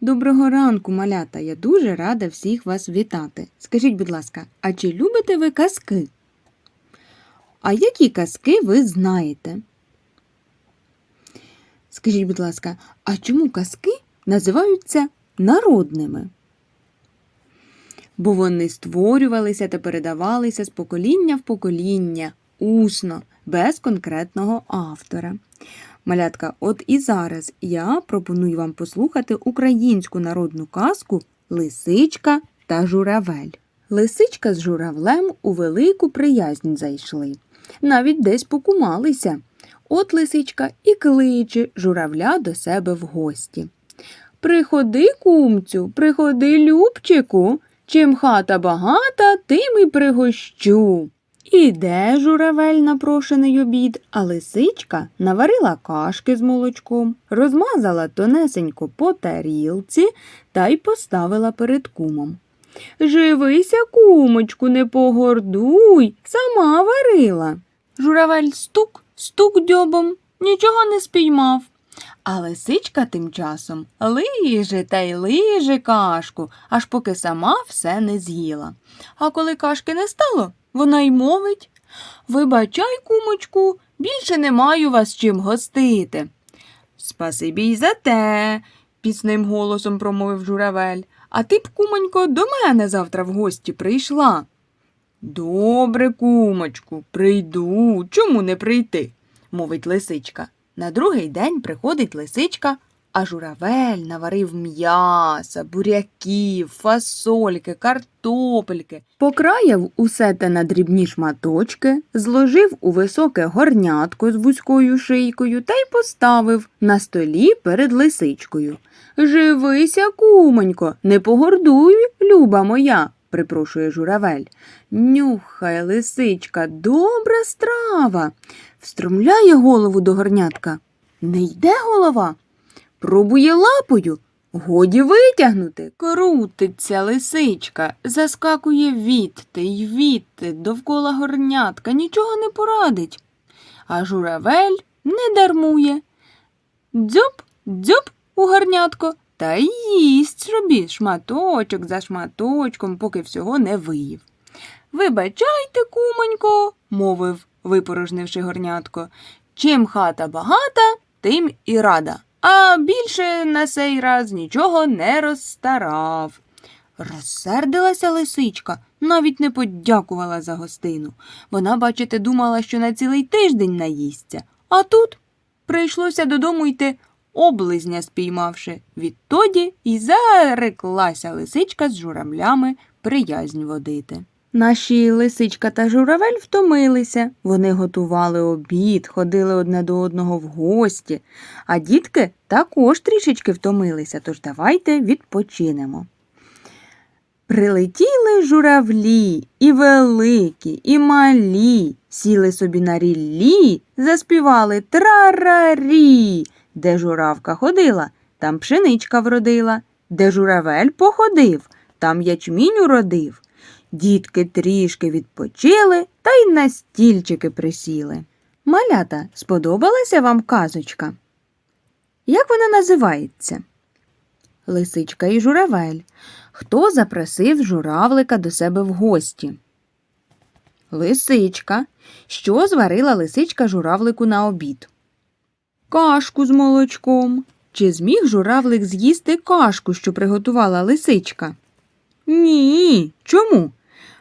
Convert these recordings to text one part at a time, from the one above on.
Доброго ранку, малята. Я дуже рада всіх вас вітати. Скажіть, будь ласка, а чи любите ви казки? А які казки ви знаєте? Скажіть, будь ласка, а чому казки називаються народними? Бо вони створювалися та передавалися з покоління в покоління, усно, без конкретного автора. Малятка, от і зараз я пропоную вам послухати українську народну казку Лисичка та журавель. Лисичка з журавлем у велику приязнь зайшли, навіть десь покумалися. От лисичка і кличе журавля до себе в гості. Приходи, кумцю, приходи, любчику, чим хата багата, тим і пригощу. Іде журавель на прошений обід, а лисичка наварила кашки з молочком, розмазала тонесенько по тарілці та й поставила перед кумом. Живися, кумочку, не погордуй, сама варила. Журавель стук, стук дьобом, нічого не спіймав. А лисичка тим часом лиже та й лиже кашку, аж поки сама все не з'їла. А коли кашки не стало, вона й мовить Вибачай, кумочку, більше не маю вас чим гостити. Спасибі й за те, пісним голосом промовив журавель. А ти б, кумонько, до мене завтра в гості прийшла. Добре, кумочку, прийду. Чому не прийти? мовить лисичка. На другий день приходить лисичка, а журавель наварив м'яса, буряків, фасольки, картопельки, покраяв усе те на дрібні шматочки, зложив у високе горнятко з вузькою шийкою та й поставив на столі перед лисичкою. Живися, кумонько, не погордуй, люба моя, припрошує журавель. Нюхай, лисичка, добра страва. Встромляє голову до горнятка. Не йде голова. Пробує лапою. Годі витягнути. Крутиться лисичка, заскакує відти й відти довкола горнятка, нічого не порадить. А журавель не дармує. Дзьоп, дзьоп у горнятко та й їсть собі шматочок за шматочком, поки всього не виїв. Вибачайте, кумонько, мовив, випорожнивши горнятко. Чим хата багата, тим і рада. А більше на сей раз нічого не розстарав. Розсердилася лисичка, навіть не подякувала за гостину. Вона, бачите, думала, що на цілий тиждень наїсться, а тут прийшлося додому йти, облизня спіймавши. Відтоді і зареклася лисичка з журавлями приязнь водити. Наші лисичка та журавель втомилися. Вони готували обід, ходили одне до одного в гості, а дітки також трішечки втомилися, тож давайте відпочинемо. Прилетіли журавлі, і великі, і малі, сіли собі на ріллі, заспівали трарарі. Де журавка ходила, там пшеничка вродила, де журавель походив, там ячмінь уродив. Дітки трішки відпочили та й на стільчики присіли. Малята, сподобалася вам казочка? Як вона називається? Лисичка і журавель. Хто запросив журавлика до себе в гості? Лисичка. Що зварила лисичка журавлику на обід? Кашку з молочком. Чи зміг журавлик з'їсти кашку, що приготувала лисичка? Ні. Чому?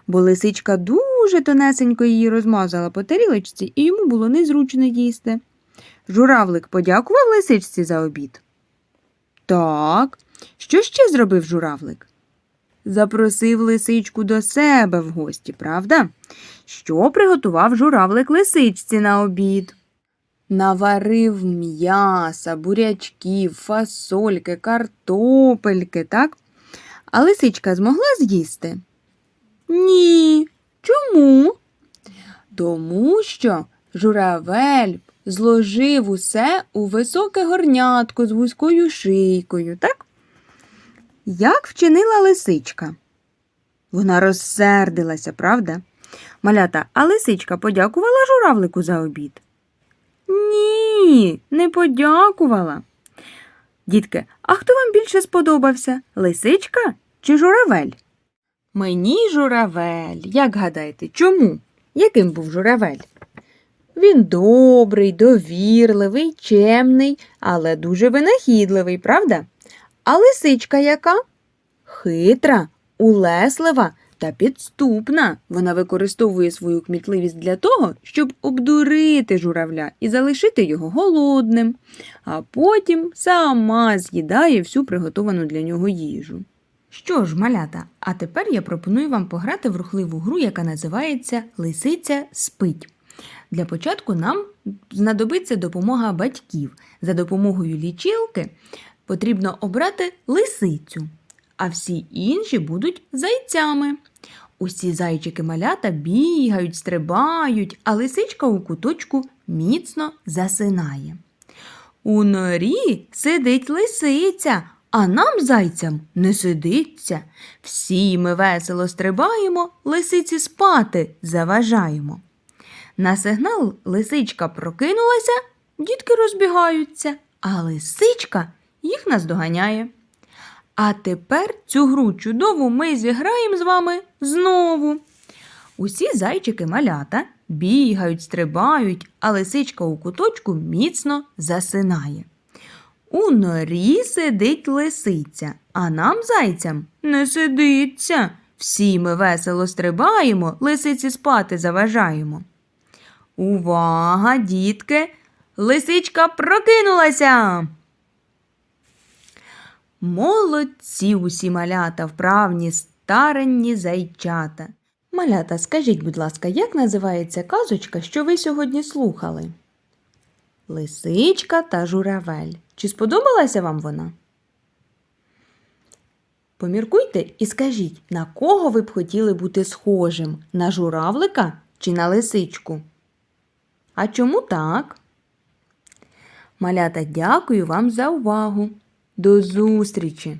Бо лисичка дуже тонесенько її розмазала по тарілочці, і йому було незручно їсти. Журавлик подякував лисичці за обід. Так, що ще зробив журавлик? Запросив лисичку до себе в гості, правда? Що приготував журавлик лисичці на обід? Наварив м'яса, бурячків, фасольки, картопельки, так? А лисичка змогла з'їсти? Ні. Чому? Тому що журавель зложив усе у високе горнятко з вузькою шийкою, так? Як вчинила лисичка? Вона розсердилася, правда? Малята, а лисичка подякувала журавлику за обід? Ні, не подякувала. Дітки, а хто вам більше сподобався? Лисичка чи журавель? Мені журавель. Як гадаєте, чому? Яким був журавель? Він добрий, довірливий, чемний, але дуже винахідливий, правда? А лисичка яка? Хитра, улеслива та підступна. Вона використовує свою кмітливість для того, щоб обдурити журавля і залишити його голодним, а потім сама з'їдає всю приготовану для нього їжу. Що ж, малята, а тепер я пропоную вам пограти в рухливу гру, яка називається Лисиця спить. Для початку нам знадобиться допомога батьків. За допомогою лічилки потрібно обрати лисицю, а всі інші будуть зайцями. Усі зайчики малята бігають, стрибають, а лисичка у куточку міцно засинає. У норі сидить лисиця, а нам, зайцям, не сидиться. Всі ми весело стрибаємо, лисиці спати заважаємо. На сигнал лисичка прокинулася, дітки розбігаються, а лисичка їх наздоганяє. А тепер цю гру чудову ми зіграємо з вами знову. Усі зайчики малята бігають, стрибають, а лисичка у куточку міцно засинає. У норі сидить лисиця, а нам, зайцям, не сидиться. Всі ми весело стрибаємо, лисиці спати заважаємо. Увага, дітки! Лисичка прокинулася. Молодці усі малята, вправні старенні зайчата. Малята, скажіть, будь ласка, як називається казочка, що ви сьогодні слухали? Лисичка та журавель. Чи сподобалася вам вона? Поміркуйте і скажіть, на кого ви б хотіли бути схожим? На журавлика чи на лисичку? А чому так? Малята, дякую вам за увагу. До зустрічі!